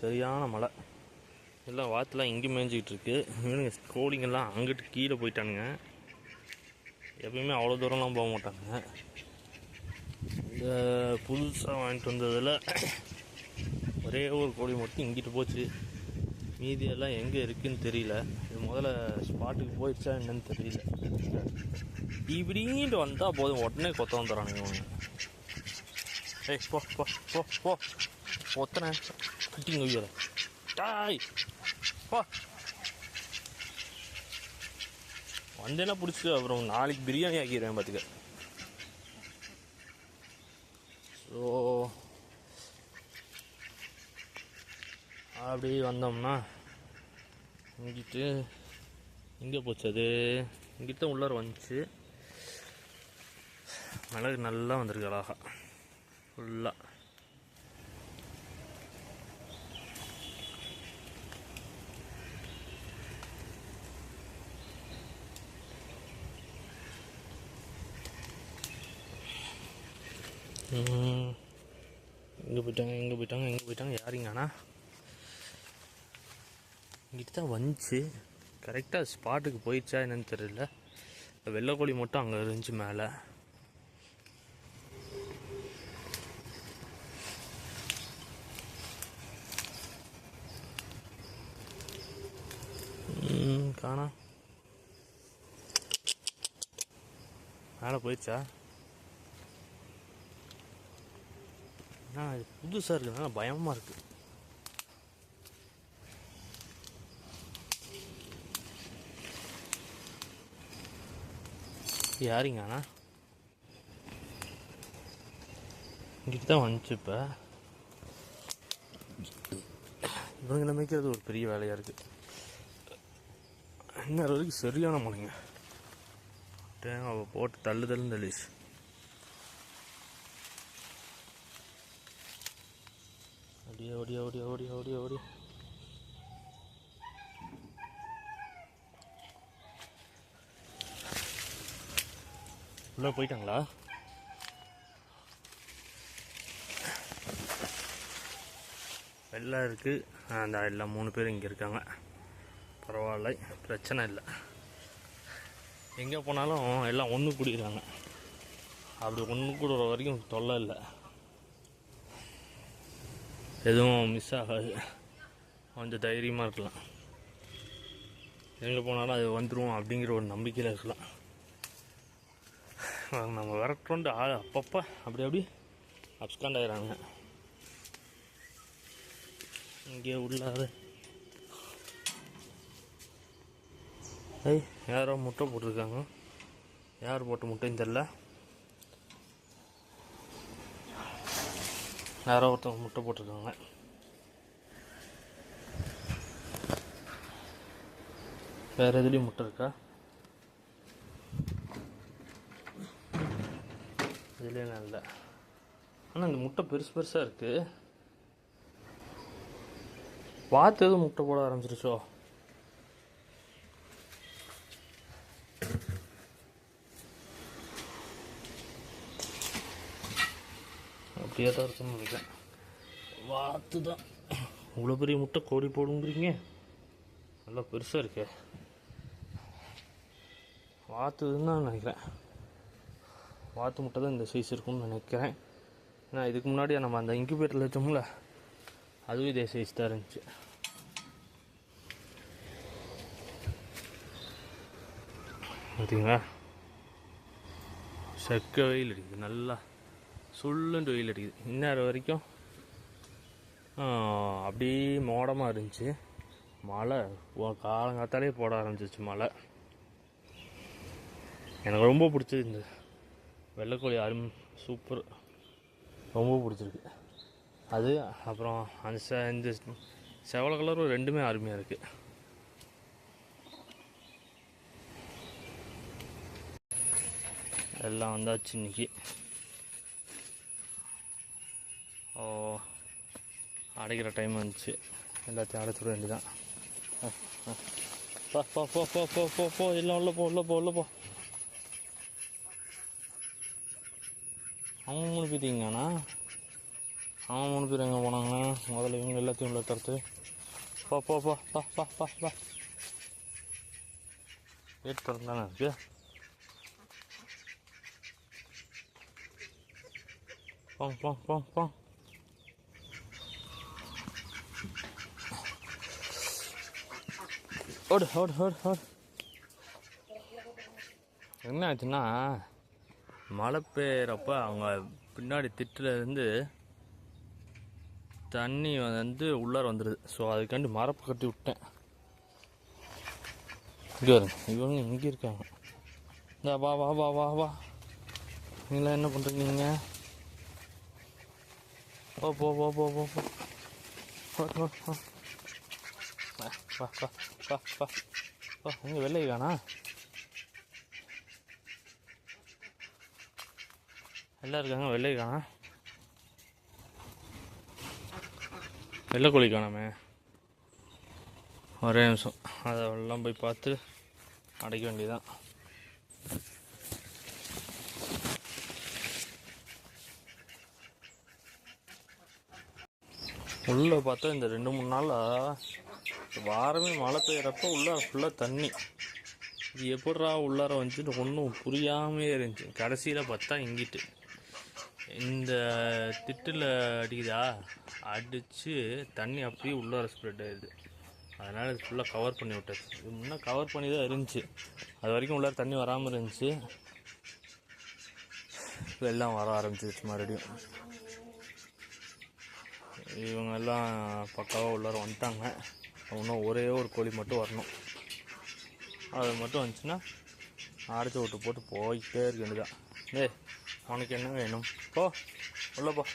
சரியான மழை. எல்லாம் வாத்துலாம் இங்கே மேய்ஞ்சிக்கிட்டு இருக்கு இவனுங்க கோழிங்கெல்லாம் அங்கிட்டு கீழே போயிட்டானுங்க. எப்பயுமே அவ்வளோ தூரம்லாம் போக மாட்டாங்க. இந்த புதுசாக வாங்கிட்டு வந்ததில் ஒரே ஒரு கோழி மட்டும் இங்கிட்டு போச்சு. மீதி எல்லாம் எங்கே இருக்குன்னு தெரியல. இது முதல்ல ஸ்பாட்டுக்கு போயிடுச்சா என்னன்னு தெரியல. இப்படின்ட்டு வந்தால் போதும். உடனே கொத்த வந்துடுறானுங்க இவங்க ஏய் போ போ போ போ. ஒத்தனை. கட்டிங்க உயிரை. டாய். போ. வந்தேன்னா பிடிச்சி அப்புறம் நாளைக்கு பிரியாணி ஆக்கிடுவேன் பார்த்துக்க. ஸோ அப்படி வந்தோம்னா இங்கிட்டு எங்கே போச்சு அது. இங்கிட்ட தான் உள்ளார வந்துச்சு. மிளகு நல்லா வந்திருக்கு அழகா. ஃபுல்லாக எங்கே போயிட்டாங்க எங்கே போயிட்டாங்க எங்கே போயிட்டாங்க. யாருங்கண்ணா இங்கிட்டு தான் வந்துச்சு. கரெக்டாக ஸ்பாட்டுக்கு போயிடுச்சா என்னன்னு தெரியல. வெள்ளைக்கோழி மட்டும் அங்கே இருந்துச்சு மேலே. காணா. மேலே போயிடுச்சா? ஆ இது புதுசாக இருக்குதுனால பயமாக இருக்குது யாருங்க அண்ணா? இங்கிட்டு தான் வந்துச்சு இப்போ. இவங்களை நம்பிக்கிறது ஒரு பெரிய வேலையாக இருக்குது இன்னொரு வரைக்கும் சரியான மழைங்க அவள் போட்டு தள்ளு தள்ளுன்னு தள்ளிச்சு அப்படியே ஓடியா ஓடியா ஓடியா ஓடியா ஓடியா உள்ளே போயிட்டாங்களா? வெள்ளம் இருக்குது அந்த எல்லாம் மூணு பேர் இங்கே இருக்காங்க. பரவாயில்ல பிரச்சனை இல்லை. எங்கே போனாலும் எல்லாம் ஒன்று கூடிடுறாங்க. அப்படி ஒன்று கூடுற வரைக்கும் தொல்லை இல்லை. எதுவும் மிஸ் ஆகாது. கொஞ்சம் தைரியமாக இருக்கலாம். எங்கே போனாலும் அது வந்துடும் அப்படிங்கிற ஒரு நம்பிக்கையில் இருக்கலாம். நம்ம விரட்டுறோண்டு ஆள் அப்பப்போ அப்படி அப்படி அப்ஸ்காண்ட் ஆகிறாங்க இங்கே உள்ளாது ஐய் யாரோ முட்டை போட்டிருக்காங்க. யார் போட்ட முட்டைன்னு தெரில யாரோ ஒருத்தவங்க முட்டை போட்டிருக்காங்க. வேறு எதுலேயும் முட்டை இருக்கா? இதுலேயும் இல்லை. ஆனால் இந்த முட்டை பெருசு பெருசாக இருக்குது வாத்து எதுவும் முட்டை போட ஆரம்பிச்சிருச்சோ? அப்படியே தான் இருக்குன்னு நினைக்கிறேன். வாத்து தான் இவ்வளோ பெரிய முட்டை கோழி போடுங்கிறீங்க? நல்லா பெருசாக இருக்கே. வாத்துன்னு தான் நினைக்கிறேன். வாத்து முட்டை தான் இந்த சைஸ் இருக்கும்னு நினைக்கிறேன். ஏன்னா இதுக்கு முன்னாடி நம்ம அந்த இன்குபேட்டரில் வச்சோம்ல அதுவும் இதே சைஸ் தான் இருந்துச்சு. பார்த்தீங்களா செக்க வெயில் அடிக்குது நல்லா சுள்ளுண்டு வெயில் அடிக்குது. இந்நேரம் வரைக்கும் அப்படியே மோடமாக இருந்துச்சு. மழை ஓ- காலங்காத்தாலே போட ஆரம்பிச்சிச்சு மழை. எனக்கு ரொம்ப பிடிச்சது இந்த வெள்ளைக்கோழி அரும் சூப்பர். ரொம்ப பிடிச்சிருக்கு. அது அப்புறம் அந்த செ இந்த செவல கலரும் ரெண்டுமே அருமையாக இருக்குது எல்லாம் வந்தாச்சு இன்னைக்கு. அடைக்கிற டைம் வந்துச்சு எல்லாத்தையும் அடைச்சிட வேண்டியதான் ஆ, ஆ. போ போ போ போ போ போ போ எல்லாம் உள்ள போ உள்ள போ உள்ள போ அவங்க மூணு பேர்த்தீங்கண்ணா அவன் மூணு பேர் எங்கே போனாங்கண்ணா முதல்ல இவங்க எல்லாத்தையும் உள்ள தரத்து போ போ பா பா பா பா பா கேட் திறந்தானே இருக்கு போங் போங் போங் போங் ஓடு ஓடு ஓடு ஓடு. என்ன ஆச்சுன்னா மழை பெய்கிறப்ப அவங்க பின்னாடி திட்டிலேருந்து தண்ணி வந்து உள்ளார வந்துடுது ஸோ அதுக்காண்டி மரப்பு கட்டி விட்டேன். இங்கே வருங்க இவங்க இங்கே இருக்காங்க. இந்த வா வா வா வா வா. நீங்களாம் என்ன பண்ணுறீங்க போ போ போ. போ போ போ. வா, வா, வா. வா வா இங்கே வெள்ளை காணா? எல்லாம் இருக்காங்க வெள்ளை காணா. வெள்ளை கோழி காணாமே. ஒரே நிமிஷம். அதை எல்லாம் போய் பார்த்து அடைக்க வேண்டியதான் உள்ளே பார்த்தா இந்த ரெண்டு மூணு நாளாக வாரமே மழை பெய்யறப்ப உள்ளார ஃபுல்லாக தண்ணி. இது எப்படா உள்ளார வந்துச்சுன்னு ஒன்றும் புரியாமே இருந்துச்சு. கடைசியில் பார்த்தா இங்கிட்டு. இந்த திட்டில் அடிக்குதா? அடித்து தண்ணி அப்படியே உள்ளார ஸ்ப்ரெட் ஆயிடுது. அதனால் இது ஃபுல்லாக கவர் பண்ணி விட்டாச்சு. இது முன்னே கவர் பண்ணி தான் இருந்துச்சு. அது வரைக்கும் உள்ளார தண்ணி வராமல் இருந்துச்சு. வெள்ளம் வர ஆரம்பிச்சிருச்சு மறுபடியும். இவங்க எல்லாம் பக்காவாக உள்ளார வந்துட்டாங்க. இன்னும் ஒரே ஒரு கோழி மட்டும் வரணும். அது மட்டும் வந்துச்சுன்னா அடைச்சி விட்டு போட்டு போய்கிட்டே இருக்க வேண்டியதான் ஏ உனக்கு என்ன வேணும்? போ உள்ளே போ.